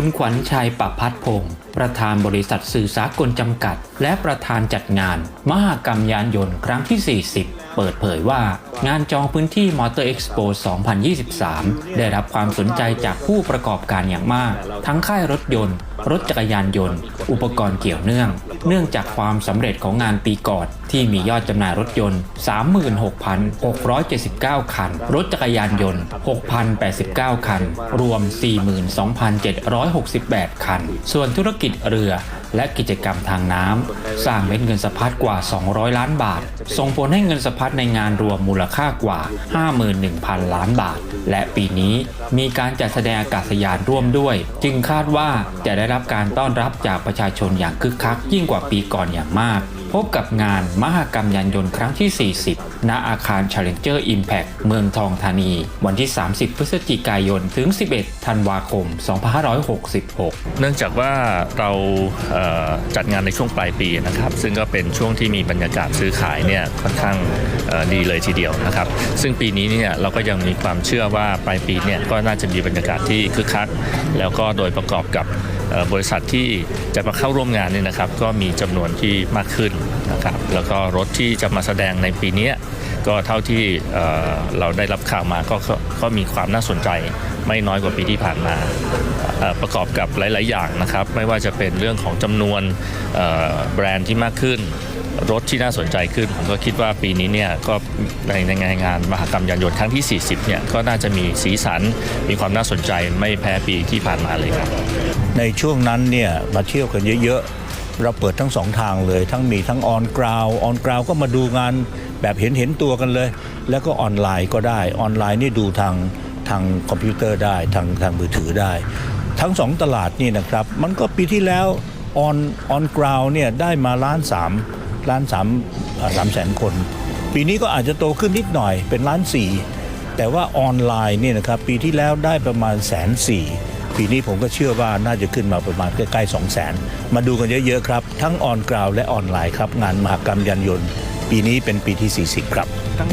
คุณขวัญชัยปะพัฒพงศ์ประธานบริษัทสื่อสากลจำกัด และประธานจัดงาน มหกรรมยานยนต์ครั้งที่ 40 เปิดเผยว่า งานจองพื้นที่มอเตอร์เอ็กซ์โป2023 ได้รับความสนใจจากผู้ประกอบการอย่างมาก ทั้งค่ายรถยนต์ รถจักรยานยนต์ อุปกรณ์เกี่ยวเนื่อง เนื่องจากความสำเร็จของงานปีก่อนที่มียอดจำหน่ายรถยนต์ 36,679 คัน รถจักรยานยนต์ 6,089 คัน รวม 42,768 คัน ส่วนธุรกิจเรือ และกิจกรรมทางน้ำสร้างเม็ดเงินสะพัดกว่า 200 ล้านบาท ส่งผลให้เงินสะพัดในงานรวมมูลค่ากว่า 51,000 ล้านบาท และปีนี้มีการจัดแสดงอากาศยานร่วมด้วย จึงคาดว่าจะได้รับการต้อนรับจากประชาชนอย่างคึกคักยิ่งกว่าปีก่อนอย่างมาก พบกับงานมหกรรมยานยนต์ครั้งที่ 40 ณ อาคาร Challenger Impact เมืองทองธานี วันที่ 30 พฤศจิกายน ถึง 11 ธันวาคม 2566 เนื่องจากว่าเราเจัดงานในช่วงปลายปีนะครับ ซึ่งก็เป็นช่วงที่มีบรรยากาศซื้อขายเนี่ยค่อนข้างดีเลยทีเดียวนะครับ ซึ่งปีนี้เนี่ยเราก็ยังมีความเชื่อว่าปลายปีเนี่ยก็น่าจะมีบรรยากาศที่คึกคัก แล้วก็โดยประกอบกับ บริษัทที่จะมาเข้าร่วมงานเนี่ยนะครับ ก็มีจำนวนที่มากขึ้นนะครับแล้วก็รถที่จะมาแสดงในปีนี้ ก็เท่าที่เราได้รับข่าวมาก็ก็มีความน่าสนใจไม่น้อยกว่าปีที่ผ่านมา ประกอบกับหลาย ๆ อย่างนะครับ ไม่ว่าจะเป็นเรื่องของจำนวนแบรนด์ที่มากขึ้น รถที่น่าสนใจขึ้น ผมก็คิดว่าปีนี้เนี่ยก็ในในงานงานมหกรรมยานยนต์ครั้งที่ 40 เนี่ยก็น่าจะมีสีสันมีความน่าสนใจไม่แพ้ปีที่ผ่านมาเลยครับ ในช่วงนั้นเนี่ยมาเที่ยวกันเยอะ ๆ เราเปิดทั้งสองทางเลย ทั้งมีทั้งออนกราวออนกราวก็มาดูงาน แบบเห็นเห็นตัวกันเลย แล้วก็ออนไลน์ก็ได้ออนไลน์นี่ดูทางทางคอมพิวเตอร์ได้ทางทางมือถือได้ ทั้งสองตลาดนี่นะครับ มันก็ปีที่แล้วออนออนกราวเนี่ยได้มาล้านสามล้านสามสามแสนคน ปีนี้ก็อาจจะโตขึ้นนิดหน่อยเป็นล้านสี่แต่ว่าออนไลน์เนี่ยนะครับปีที่แล้วได้ประมาณแสนสี่ปีนี้ผมก็เชื่อว่าน่าจะขึ้นมาประมาณใกล้ๆ2 0 0แสนมาดูกันเยอะๆครับ ทั้งออนกราวและออนไลน์ครับ งานมหกรรมยานยนต์ ปีนี้เป็นปีที่ 40 ครับ